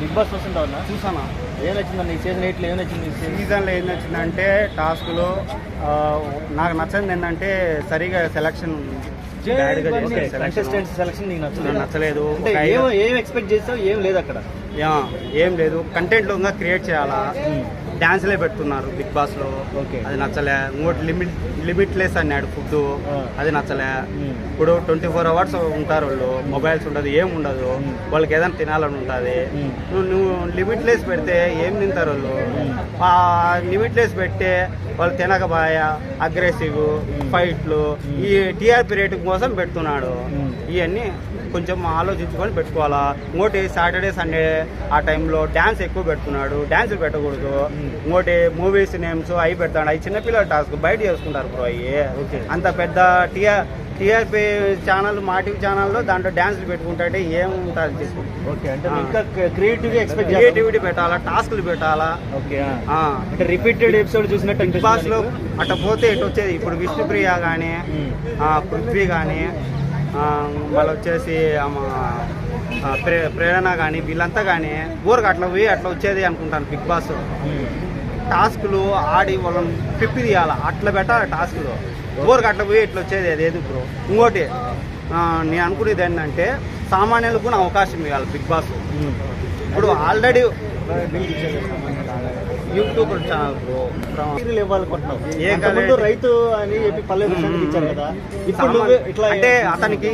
Big boss చూస్తుంటావు? చూసానా? ఏం నచ్చిందన్న ఈ season ఎయిట్లో ఏం నచ్చింది సీజన్లో ఏం నచ్చిందంటే టాస్క్లో నాకు నచ్చింది ఏంటంటే సరిగా సెలక్షన్ కంటెస్టెంట్ సెలక్షన్. నీకు నచ్చలేదు? నచ్చలేదు. ఏం ఎక్స్పెక్ట్ చేస్తావు ఏం లేదు అక్కడ? యా, ఏం లేదు. కంటెంట్ ఇంకా క్రియేట్ చేయాలా. డాన్స్లే పెడుతున్నారు బిగ్ బాస్లో. అది నచ్చలే ఇంకోటి లిమిట్ లిమిట్లెస్ అన్నాడు ఫుడ్. అది నచ్చలే. ఇప్పుడు ట్వంటీ ఫోర్ అవర్స్ ఉంటారు వాళ్ళు మొబైల్స్ ఉండదు ఏం ఉండదు. వాళ్ళకి ఏదైనా తినాలని ఉంటుంది. నువ్వు నువ్వు లిమిట్లెస్ పెడితే ఏం తింటారు వాళ్ళు. ఆ లిమిట్లెస్ పెడితే వాళ్ళు తినకబాయ అగ్రెసివ్. ఫైట్లు. ఈ టీఆర్పీ రేటింగ్ కోసం పెడుతున్నాడు. ఇవన్నీ కొంచెం ఆలోచించుకొని పెట్టుకోవాలా? ఇంకోటి సాటర్డే సండే ఆ టైంలో డ్యాన్స్ ఎక్కువ పెడుతున్నాడు. డ్యాన్స్ పెట్టకూడదు. ఇంకోటి మూవీస్ నేమ్స్ అవి పెడతాడు. అవి చిన్నపిల్లల టాస్క్. బయట చేసుకుంటారు బ్రో అవి. అంత పెద్ద TR TRP channel Maa TV ఛానల్లో దాంట్లో డ్యాన్స్లు పెట్టుకుంటే ఏముంటుంది ఓకే. అంటే. ఇంకా క్రియేటివ్గా ఎక్స్పెక్ట్ క్రియేటివిటీ పెట్టాలా? టాస్క్లు పెట్టాలా? ఓకే. అంటే రిపీటెడ్ ఎపిసోడ్ చూసినట్టు బిగ్ బాస్లో అట్ట పోతే ఇటు వచ్చేది? ఇప్పుడు విష్ణుప్రియ కానీ. పృథ్వీ కానీ వాళ్ళు వచ్చేసి ప్రే ప్రేరణ కానీ వీళ్ళంతా కానీ ఊరికి అట్లా పోయి అట్లా వచ్చేది అనుకుంటాను బిగ్ బాస్. టాస్క్లు ఆడి వాళ్ళని పిప్పి తీయాలి? అట్లా పెట్టాలి టాస్క్లు? ఊరికి అట్లా పోయి ఇట్లా వచ్చేది అది ఏది బ్రో? ఇంకోటి నేను అనుకునేది ఏంటంటే సామాన్యులకు కూడా అవకాశం ఇవ్వాలి బిగ్ బాస్. ఇప్పుడు ఆల్రెడీ యూట్యూబ్ ఛానల్ బ్రో ఇవ్వాలనుకుంటున్నావు? రైతు అని చెప్పి పల్లె ఇచ్చారు కదా ఇప్పుడు ఇట్లా అంటే అతనికి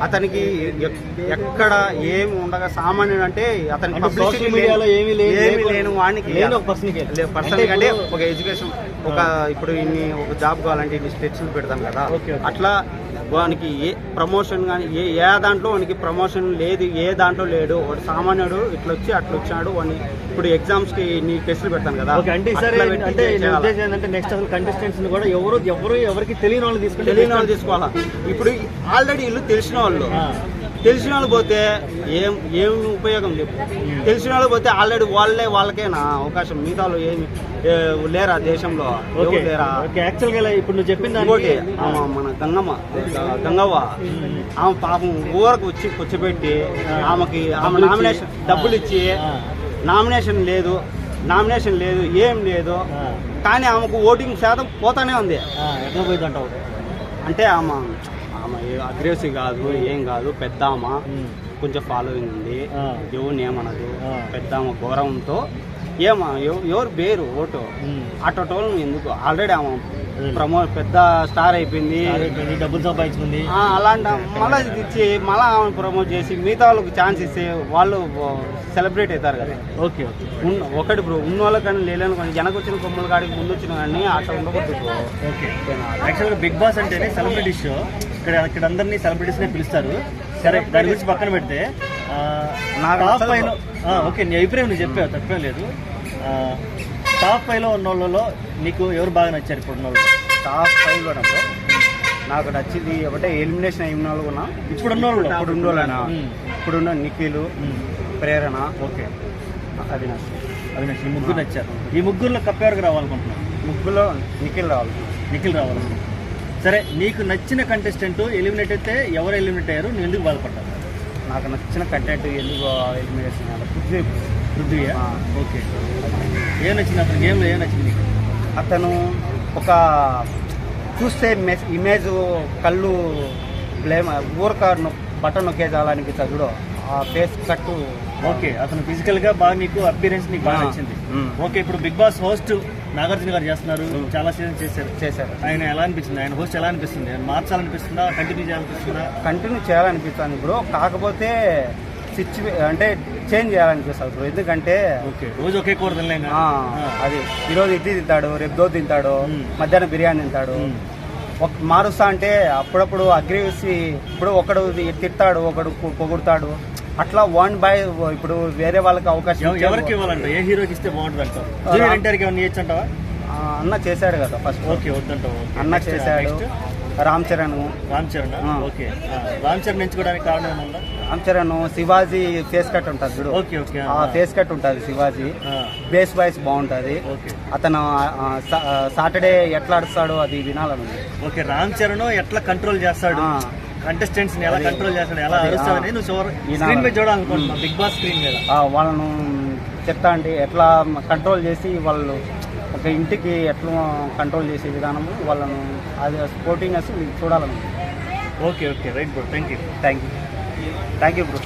అతనికి ఎక్- ఎక్కడ ఏమి ఉండగా సామాన్యుడు అంటే అతనికి అంటే publicity social media లో లేని- ఏమీ ఏమీ లేని వానికి లేని ఒక person కి. పర్సన్ అంటే ఒక ఎడ్యుకేషన్ ఒక ఇప్పుడు ఇన్ని ఒక జాబ్ కావాలంటే ఇన్ని స్టెప్స్ పెడతాం కదా. అట్లా వానికి ఏ ప్రమోషన్ కానీ ఏ ఏ దాంట్లో వానికి ప్రమోషన్ లేదు ఏ దాంట్లో లేడు వాడు సామాన్యుడు ఇట్లా వచ్చి అట్లా వచ్చాడు వాడిని ఇప్పుడు ఎగ్జామ్స్కి ఇన్ని టెస్టులు పెడతాం కదా. అంటే సరే నీ ఏంటంటే నెక్స్ట్ అసలు కంటెస్టెంట్స్ కూడా ఎవరు ఎవరు ఎవరికి తెలియని వాళ్ళు తీసుకుంటే తెలియని వాళ్ళు తీసుకోవాలా? ఇప్పుడు ఆల్రెడీ ఇల్లు తెలిసిన వాళ్ళు. తెలిసిన వాళ్ళు పోతే ఏం ఏం ఉపయోగం చెప్పు తెలిసిన వాళ్ళు పోతే ఆల్రెడీ వాళ్ళే వాళ్ళకేనా అవకాశం? మిగతా ఏమి లేరా దేశంలో? లేరా? ఇప్పుడు నువ్వు ఇంకోటి మన గంగమ్మ గంగవ్వ ఆమె పాపం ఊరకు వచ్చి కూర్చోబెట్టి ఆమెకి ఆమె నామినేషన్ డబ్బులు ఇచ్చి. నామినేషన్ లేదు నామినేషన్ లేదు ఏం లేదు. కానీ ఆమెకు ఓటింగ్ శాతం పోతానే ఉంది. అంటే ఆమె ఆమె అగ్రెసివ్ కాదు ఏం కాదు పెద్ద ఆమె. కొంచెం ఫాలోయింగ్ ఉంది. ఎవరిని ఏమనదు. పెద్ద ఆమె గౌరవంతో ఏమా ఎవ- ఎవరు బేరు ఓటు ఉమ్. అటోటోళ్ళు ఎందుకు ఆల్రెడీ ఆమె. ప్రమో పెద్ద స్టార్ అయిపోయింది. ఇప్పుడు డబ్బులు సంపాదించుకుంది. అలాంటి మళ్ళీ ఇచ్చి మళ్ళీ ఆమె ప్రమోట్ చేసి మిగతా వాళ్ళకి ఛాన్స్ ఇస్తే వాళ్ళు సెలబ్రేట్ అవుతారు కదా. Okay okay. ఒకటి బ్రో ఉన్న వాళ్ళకి కానీ లేలేను కానీ వెనక వచ్చిన కొమ్మల కాడికి ముందు వచ్చిన కానీ అట్లా ఉండకూడదు ఓకే. యాక్చువల్గా బిగ్ బాస్ అంటేనే సెలబ్రిటీ షో. ఇక్కడ ఇక్కడ అందరినీ సెలబ్రిటీస్ నే పిలుస్తారు. సరే దాని గురించి పక్కన పెడితే ఆ, ఓకే నీ అభిప్రాయం నువ్వు చెప్పావు తప్పేం లేదు. టాప్ ఫైవ్లో ఉన్న వాళ్ళలో నీకు ఎవరు బాగా నచ్చారు ఇప్పుడు ఉన్న వాళ్ళు టాప్ ఫైవ్ కూడా బ్రో నాకు నచ్చింది ఒకటే ఎలిమినేషన్ అయిన వాళ్ళు కూడా ఇప్పుడు ఉన్న వాళ్ళు ఇప్పుడు ఉన్న వాళ్ళనా. ఇప్పుడున్న నిఖిల్ ఉమ్. ప్రేరణ. ఓకే అది అది ఈ ముగ్గురు నచ్చారు. ఈ ముగ్గురులో కప్పెవరికి రావాలనుకుంటున్నాను ముగ్గులో నిఖిల్ రావాలి. నిఖిల్ రావాలనుకుంటున్నాను సరే నీకు నచ్చిన కంటెస్టెంట్ ఎలిమినేట్ అయితే ఎవరు ఎలిమినేట్ అయ్యారు? నువ్వు ఎందుకు బాధపడ్డావు? నాకు నచ్చిన కంటెంట్ ఎందుకు ఎలిమినేషన్ చేయాలి? ఆ. ఓకే. ఏం నచ్చింది అతను గేమ్లో ఏం నచ్చింది? అతను ఒక చూస్తే మెస్ ఇమేజ్ కళ్ళు బ్లేమ్ ఊరక బటన్ నొక్కేదాలనిపిస్తుంది చూడు. ఆ ఫేస్ కట్టు. ఓకే. అతను ఫిజికల్గా బాగా నీకు అపీరెన్స్ నీకు బాగా. నచ్చింది. ఓకే ఇప్పుడు బిగ్ బాస్ హోస్ట్ నాగార్జున గారు చేస్తున్నారు. చాలా సీజన్ చేశారు. చేశారు. ఆయన ఎలా అనిపించింది ఆయన హోస్ట్ ఎలా అనిపిస్తుంది? ఆయన మార్చాలనిపిస్తుందా? కంటిన్యూ చేయాలనిపిస్తుందా? కంటిన్యూ చేయాలనిపిస్తుంది బ్రో కాకపోతే సిచ్యువే అంటే చేంజ్ చేయాలనిపిస్తుంది బ్రో ఎందుకంటే ఓకే రోజు ఒకే కూర తినలేం ఆ, కదా? అది ఈరోజు ఇడ్లీ తింటాడు రేపు దో తింటాడు. మధ్యాహ్నం బిర్యానీ తింటాడు. ఒక మారుస్తా అంటే అప్పుడప్పుడు అగ్రేసి ఇప్పుడు ఒకడు తిట్టాడు ఒకడు పొ- పొగుడుతాడు అట్లా వన్ బై ఇప్పుడు వేరే వాళ్ళకి అవకాశం ఎవ- ఇచ్చారు. ఎవరికి ఇవ్వాలంట ఏ హీరోకి ఇస్తే బాగుంటుంది అంటావు జూనియర్ ఎన్టీఆర్కి ఏమన్నా ఇవ్వచ్చు అంటావా ఆ, అన్న చేశాడు కదా ఫస్ట్ ఓకే వద్దంటావు ఓకే. అన్న Next, చేశాడు next? రామ్ చరణ్ రామ్ చరణ్ ఆ. ఓకే ఆ, రామ్ చరణ్ ఎంచుకోవడానికి కారణం ఏమన్నా రామ్ చరణ్ శివాజీ ఫేస్ కట్ ఉంటుంది చూడు. ఓకే ఓకే ఆ ఫేస్ కట్ ఉంటుంది శివాజీ. బేస్ వాయిస్ బాగుంటుంది. ఓకే. అతను సాటర్డే ఎట్లా ఆడుస్తాడో అది వినాలని. ఓకే రామ్ చరణ్ ఎట్లా కంట్రోల్ చేస్తాడు? కంటెస్టెంట్స్ ఎలా కంట్రోల్ చేస్తాడు? ఎలా. నువ్వు స్క్రీన్ మీద చూడాలనుకుంటున్నావు బిగ్ బాస్ స్క్రీన్ మీద. వాళ్ళను చెప్తా అండి ఎట్లా కంట్రోల్ చేసి వాళ్ళు ఒక ఇంటికి ఎట్లా కంట్రోల్ చేసే విధానము వాళ్ళను అది sportingness చూడాలను. Okay okay right bro thank you thank you thank you bro